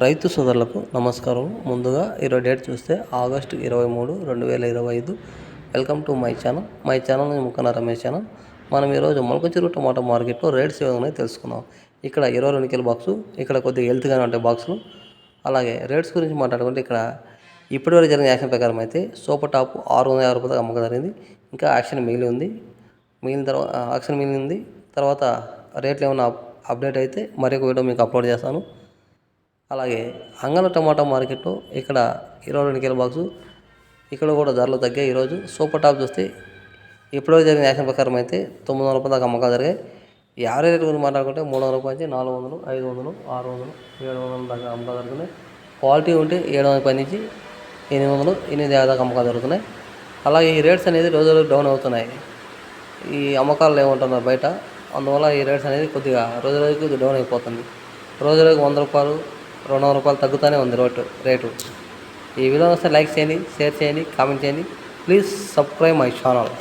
రైతు సోదరులకు నమస్కారం. ముందుగా ఈరోజు డేట్ చూస్తే ఆగస్టు ఇరవై మూడు రెండు వేల ఇరవై ఐదు. Welcome to my channel. My channel నేను ముక్కన రమేష్ ఛానల్. మనం ఈరోజు మొలకచిరు టమాటా మార్కెట్లో రేట్స్ ఏమైనా తెలుసుకుందాం. ఇక్కడ ఇరవై రెండు కిలో బాక్సు ఇక్కడ కొద్దిగా హెల్త్గానే ఉంటాయి బాక్సులు. అలాగే రేట్స్ గురించి మాట్లాడుకుంటే ఇక్కడ ఇప్పటివరకు జరిగిన యాక్షన్ ప్రకారం అయితే సూపర్ టాప్ ఆరు వందల యాభై రూపాయలు అమ్మకం జరిగింది. ఇంకా యాక్షన్ మిగిలి ఉంది. మిగిలిన తర్వాత యాక్షన్ మిగిలింది తర్వాత రేట్లు ఏమైనా అప్డేట్ అయితే మరొక వీడియో మీకు అప్లోడ్ చేస్తాను. అలాగే అంగన టమాటా మార్కెట్లో ఇక్కడ ఇరవై రెండు కిలో బాక్సు ఇక్కడ కూడా ధరలు తగ్గాయి ఈరోజు. సూపర్ టాప్ చూస్తే ఇప్పుడో జరిగిన యాక్షన్ ప్రకారం అయితే తొమ్మిది వందల రూపాయల దాకా అమ్మకాలు జరిగాయి. యావరేజ్ రేట్ గురించి మాట్లాడుకుంటే మూడు వందల రూపాయల నుంచి నాలుగు వందలు ఐదు వందలు ఆరు వందలు ఏడు వందల దాకా అమ్మకాలు జరుగుతున్నాయి. క్వాలిటీ ఉంటే ఏడు వందల పది నుంచి ఎనిమిది వందలు ఎనిమిది యాభై దాకా అమ్మకాలు జరుగుతున్నాయి. అలాగే ఈ రేట్స్ అనేది రోజు రోజు డౌన్ అవుతున్నాయి. ఈ అమ్మకాలు ఏమంటున్నారు బయట? అందువల్ల ఈ రేట్స్ అనేది కొద్దిగా రోజు రోజుకి డౌన్ అయిపోతుంది. రోజు రోజుకి వంద రూపాయలు రెండు వందల రూపాయలు తగ్గుతూనే ఉంది రేటు రేటు. ఈ వీడియో వస్తే లైక్ చేయండి షేర్ చేయండి కామెంట్ చేయండి. Please subscribe my channel.